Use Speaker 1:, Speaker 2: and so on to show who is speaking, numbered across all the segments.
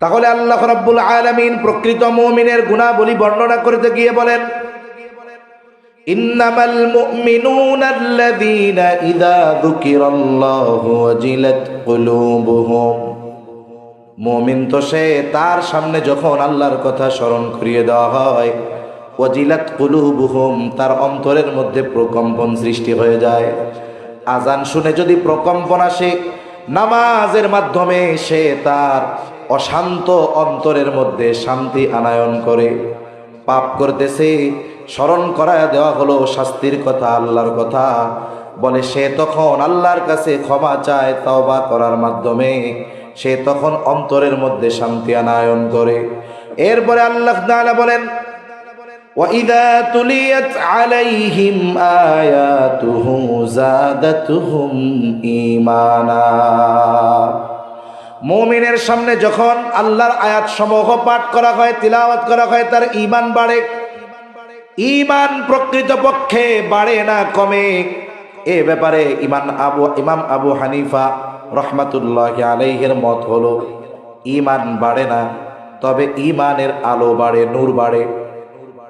Speaker 1: তাহলে আল্লাহ রাব্বুল আলামিন প্রকৃত মুমিনের গুণাবলী বর্ণনা করতে গিয়ে বলেন, ইন্নামাল মুমিনুনা আল্লাযীনা ইযা যুকিরাল্লাহু ওয়াজিলাত কুলুবুহুম। মুমিন তো সে তার সামনে যখন আল্লাহর কথা স্মরণ করিয়ে দেওয়া হয়, ওয়াজিলাত কুলুবুহুম, তার অন্তরের মধ্যে প্রকম্পন সৃষ্টি হয়ে যায়। আজান শুনে যদি প্রকম্পন আসে, নামাজের মাধ্যমে সে তার অশান্ত অন্তরের মধ্যে শান্তি আনায়ন করে পাপ করতেছে স্মরণ করায় দেওয়া হলো শাস্তির কথা আল্লাহর কথা বলে সে তখন আল্লাহর কাছে ক্ষমা চায় তওবা করার মাধ্যমে সে তখন অন্তরের মধ্যে শান্তি আনায়ন করে এরপরে আল্লাহ তাআলা বলেন وَإِذَا تُلِيَتْ عَلَيْهِمْ آيَاتُهُ زَادَتْهُمْ إِيمَانًا মুমিনের সামনে যখন আল্লাহর আয়াত সমূহ পাঠ করা হয়, তিলাওয়াত করা হয়, তার ইমান বাড়ে। ঈমান প্রকৃতপক্ষে বাড়ে না, কমে। এ ব্যাপারে ইমান আবু, ইমাম আবু হানিফা রহমাতুল্লাহ আলাইহের মত হলো ইমান বাড়ে না, তবে ইমানের আলো বাড়ে, নূর বাড়ে।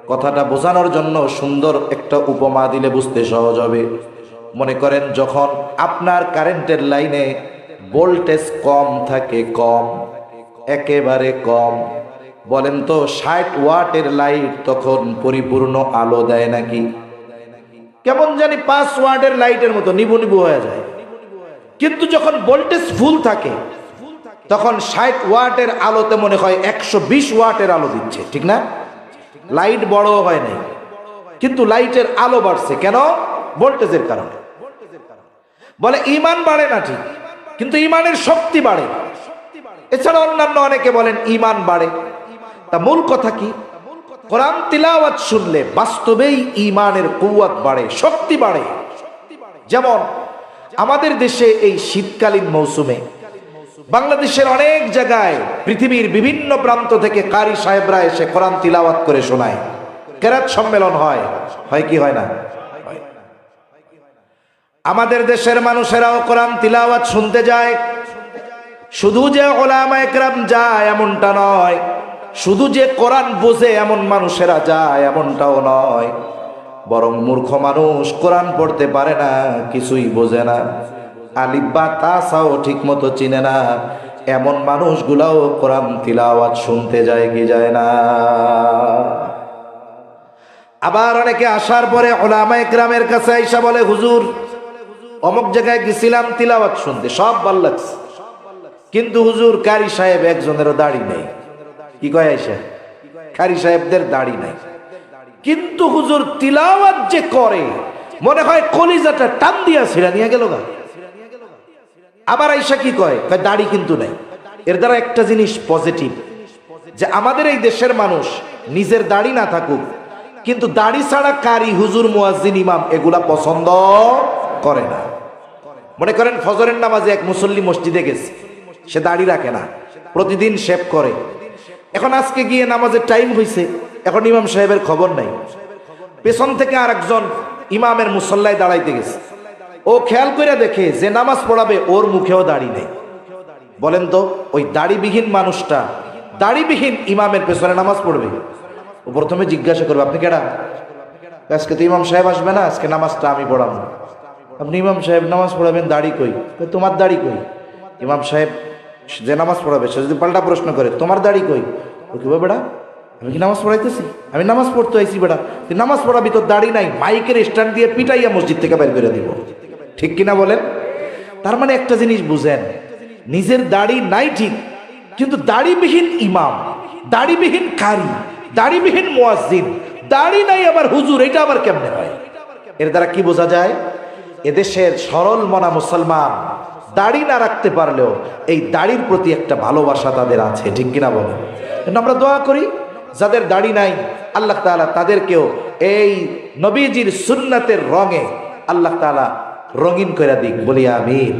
Speaker 1: কথাটা বোঝানোর জন্য সুন্দর একটা উপমা দিলে বুঝতে সহজ হবে। মনে করেন, যখন আপনার কারেন্টের লাইনে ভোল্টেজ কম থাকে, কম, একেবারে কম। বলেন তো, ষাট ওয়াটের লাইট তখন পরিপূর্ণ আলো দেয় নাকি? কেমন জানি পাঁচ ওয়াটের লাইটের মতো নিবু নিবু হয়ে যায়। কিন্তু যখন ভোল্টেজ ফুল থাকে, তখন ষাট ওয়াটের আলোতে মনে হয় একশো বিশ ওয়াটের আলো দিচ্ছে, ঠিক না? লাইট বড় হয় নাই। কিন্তু লাইটের আলো বাড়ছে। কেন? ভোল্টেজের কারণে। বলে, ইমান বাড়ে না ঠিক। কিন্তু ইমানের শক্তি বাড়ে। এছাড়া অন্যান্য অনেকে বলেন ইমান বাড়ে। তা মূল কথা কি? কোরআন তিলাওয়াত শুনলে বাস্তবেই ইমানের কুয়াত বাড়ে, শক্তি বাড়ে। যেমন, আমাদের দেশে এই শীতকালীন মৌসুমে বাংলাদেশের অনেক জায়গায় পৃথিবীর বিভিন্ন প্রান্ত থেকে কারি সাহেবরা এসে কোরআন তিলাওয়াত করে শোনায়। কেরাত সম্মেলন হয়। হয় কি হয় না? আমাদের দেশের মানুষেরাও কোরআন তিলাওয়াত শুনতে যায়। শুধু যে ওলামা একরাম যায় এমনটা নয়। শুধু যে কোরআন বোঝে এমন মানুষেরা যায় এমনটাও নয়। বরং মূর্খ মানুষ কোরআন পড়তে পারে না, কিছুই বোঝে না। আলিব্বা তাসাও ঠিক মতো চিনে না। এমন মানুষগুলাও কোরআন তিলাওয়াত শুনতে যায় কি যায় না। আবার অনেকে আসার পরে ওলামা একরামের কাছে আইসা বলে, হুজুর অমুক জায়গায় গেছিলাম, তিলাওয়াত শুনতে, সব ভালো লাগছে। কিন্তু হুজুর, কারি সাহেব একজনেরও দাড়ি নেই। কি কয় কারি সাহেবদের দাড়ি নাই। কিন্তু হুজুর, তিলাওয়াত যে করে, মনে হয় কলিজাটা টান দিয়া ছিড়া নিয়ে গেল গা। আবার আইসা কি কয়? দাড়ি কিন্তু নাই। এর দ্বারা একটা জিনিস পজিটিভ যে আমাদের এই দেশের মানুষ নিজের দাড়ি না থাকুক, কিন্তু দাড়ি ছাড়া কারি, হুজুর, মুয়াজ্জিন, ইমাম, এগুলা পছন্দ? করে না। মনে করেন ফজরের নামাজে এক মুসল্লি মসজিদে গেছে। সে দাড়ি রাখে না। প্রতিদিন শেভ করে। এখন আজকে গিয়ে নামাজের টাইম হয়েছে এখন ইমাম সাহেবের খবর নাই। পেছন থেকে আর একজন ইমামের মুসল্লায় দাঁড়াইতে গেছে। ও খেয়াল করে দেখে যে নামাজ পড়াবে, ওর মুখেও দাড়ি নেই। বলেন তো, ওই দাড়িবিহীন মানুষটা দাড়িবিহীন ইমামের পেছনে নামাজ পড়বে? ও প্রথমে জিজ্ঞাসা করবে, আপনি কেডা? আজকে তো ইমাম সাহেব আসবে না, আজকে নামাজটা আমি পড়াবো। আপনি ইমাম সাহেব নামাজ পড়াবেন, দাড়ি কই? তোমার দাড়ি কই? ইমাম সাহেব যে নামাজ পড়াবে, সে যদি পাল্টা প্রশ্ন করে, তোমার দাড়ি কই? ও কি বেড়া আমি কি নামাজ পড়াইতেছি? আমি নামাজ পড়তে আইছি বেড়া তুই নামাজ পড়াবি, তোর দাড়ি নাই, মাইকের স্ট্যান্ড দিয়ে পিটাইয়া মসজিদ থেকে বের করে দিব। ঠিক কিনা বলেন? তার মানে একটা জিনিস বুঝেন, নিজের দাড়ি নাই ঠিক, কিন্তু দাড়িবিহীন ইমাম, দাড়িবিহীন কারি, দাড়িবিহীন মুয়াজ্জিন, দাড়ি নাই আবার হুজুর, এটা আবার কেমনে হয়? এর দ্বারা কি বোঝা যায়? এদেশের সরল মনা মুসলমান, দাড়ি না রাখতে পারলেও এই দাড়ির প্রতি একটা ভালোবাসা তাদের আছে, ঠিক কিনা বলে আমরা দোয়া করি, যাদের দাড়ি নাই, আল্লাহ তালা তাদেরকেও এই নবীজির সুন্নাতের রঙে আল্লাহ তালা রঙিন করে দিক, বলি আমিন।